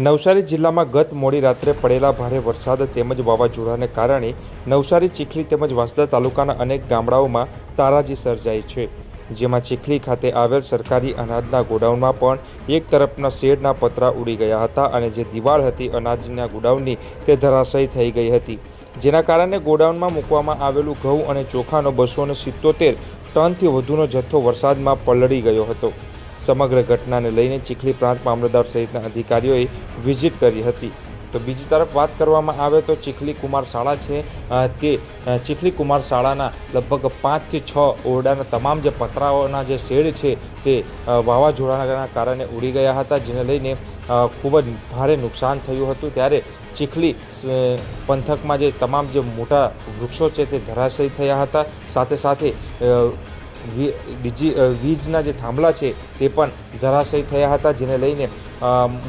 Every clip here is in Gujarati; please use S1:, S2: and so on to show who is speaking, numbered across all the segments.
S1: નવસારી જિલ્લામાં ગત મોડી રાત્રે પડેલા ભારે વરસાદ તેમજ વાવાઝોડાને કારણે નવસારી ચીખલી તેમજ વાંસદા તાલુકાના અનેક ગામડાઓમાં તારાજી સર્જાઈ છે. જેમાં ચીખલી ખાતે આવેલ સરકારી અનાજના ગોડાઉનમાં પણ એક તરફના શેડના પતરા ઉડી ગયા હતા અને જે દિવાળ હતી અનાજના ગોડાઉનની તે ધરાશયી થઈ ગઈ હતી. જેના કારણે ગોડાઉનમાં મૂકવામાં આવેલું ઘઉં અને ચોખાનો બસો સિત્તોતેર ટનથી વધુનો જથ્થો વરસાદમાં પલળી ગયો હતો. સમગ્ર ઘટનાને લઈને ચીખલી પ્રાંત મામલતદાર સહિતના અધિકારીઓએ વિઝિટ કરી હતી. તો બીજી તરફ વાત કરવામાં આવે તો ચીખલી કુમાર શાળા છે તે ચીખલી કુમાર શાળાના લગભગ પાંચથી છ ઓરડાના તમામ જે પતરાઓના જે શેડ છે તે વાવાઝોડાના કારણે ઉડી ગયા હતા, જેને લઈને ખૂબ જ ભારે નુકસાન થયું હતું. ત્યારે ચીખલી પંથકમાં જે તમામ જે મોટા વૃક્ષો છે તે ધરાશયી થયા હતા. સાથે સાથે અ, વી- બીજી વીજના જે થાંભલા છે તે પણ ધરાશયી થયા હતા જેને લઈને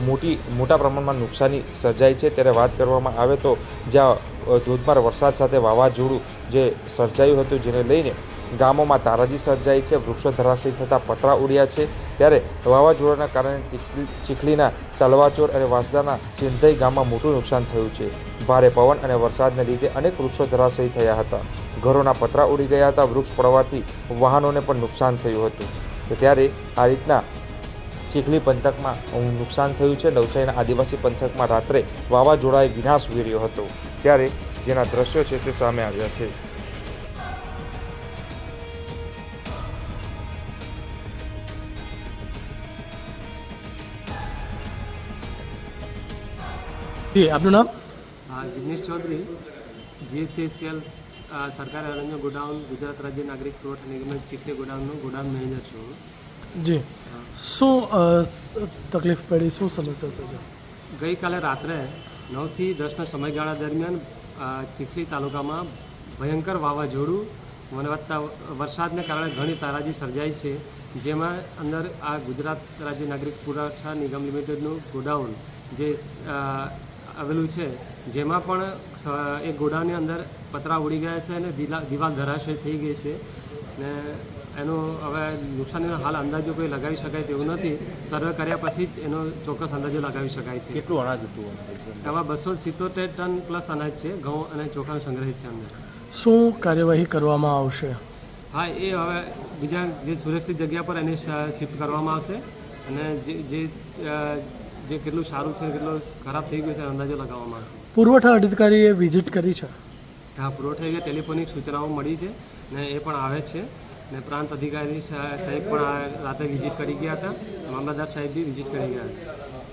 S1: મોટી મોટા પ્રમાણમાં નુકસાની સર્જાઈ છે. ત્યારે વાત કરવામાં આવે તો જ્યાં ધોધમાર વરસાદ સાથે વાવાઝોડું જે સર્જાયું હતું જેને લઈને ગામોમાં તારાજી સર્જાઈ છે વૃક્ષો ધરાશયી થતાં પતરા ઉડ્યા છે. ત્યારે વાવાઝોડાના કારણે ચીખલી- ચીખલીના તલવાચોર અને વાંસદાના સિંધઈ ગામમાં મોટું નુકસાન થયું છે. ભારે પવન અને વરસાદને લીધે અનેક વૃક્ષો ધરાશયી થયા હતા. ઘરોના પતરા ઉડી ગયા હતા વૃક્ષ પડવાથી વાહનોને પણ નુકસાન થયું હતું. તો ત્યારે આ રીતના ચીખલી પંથકમાં નુકસાન થયું છે. નવસારીના આદિવાસી પંથકમાં રાત્રે વાવાઝોડાએ વિનાશ ઉમેર્યો હતો. ત્યારે જેના દ્રશ્યો છે તે સામે આવ્યા છે.
S2: જી આપનું નામ?
S3: હા જિગ્નેશ ચૌધરી જીએસસીએસએલ સરકારી અરણ્ય ગોડાઉન ગુજરાત રાજ્ય નાગરિક પુરવઠા નિગમ ચીખલી ગોડાઉનનો ગોડાઉન મેનેજર છું.
S2: જી. શું તકલીફ પડી? શું સમસ્યા છે?
S3: ગઈકાલે રાત્રે નવથી દસના સમયગાળા દરમિયાન ચીખલી તાલુકામાં ભયંકર વાવાઝોડું મને વધતા વરસાદને કારણે ઘણી તારાજી સર્જાઈ છે જેમાં અંદર આ ગુજરાત રાજ્ય નાગરિક પુરવઠા નિગમ લિમિટેડનું ગોડાઉન જે આવેલું છે. જેમાં પણ એક ગોડાઉનની અંદર પતરા ઉડી ગયા છે અને દિલા- દિવાલ ધરાશય થઈ ગઈ છે. ને એનો હવે નુકસાનીનો હાલ અંદાજો કોઈ લગાવી શકાય તેવું નથી. સર્વે કર્યા પછી જ એનો ચોક્કસ અંદાજો લગાવી શકાય છે.
S1: કેટલું અનાજ હતું
S3: એમાં? બસો સિત્તોતેર ટન પ્લસ અનાજ છે. ઘઉં અને ચોખાનું સંગ્રહિત છે અંદર.
S2: શું કાર્યવાહી કરવામાં આવશે?
S3: હા એ હવે બીજા જે સુરક્ષિત જગ્યા પર એને શિફ્ટ કરવામાં આવશે. અને જે જે જે કેટલું સારું છે કેટલું ખરાબ થઈ ગયું છે અંદાજો લગાવવામાં આવશે.
S2: પુરવઠા અધિકારીએ વિઝિટ કરી છે?
S3: હા પુરવઠા ટેલિફોનિક સૂચનાઓ મળી છે ને એ પણ આવે છે. ને પ્રાંત અધિકારી સાહેબ પણ રાતે વિઝિટ કરી ગયા હતા. મામલતદાર સાહેબ બી વિઝિટ કરી ગયા હતા.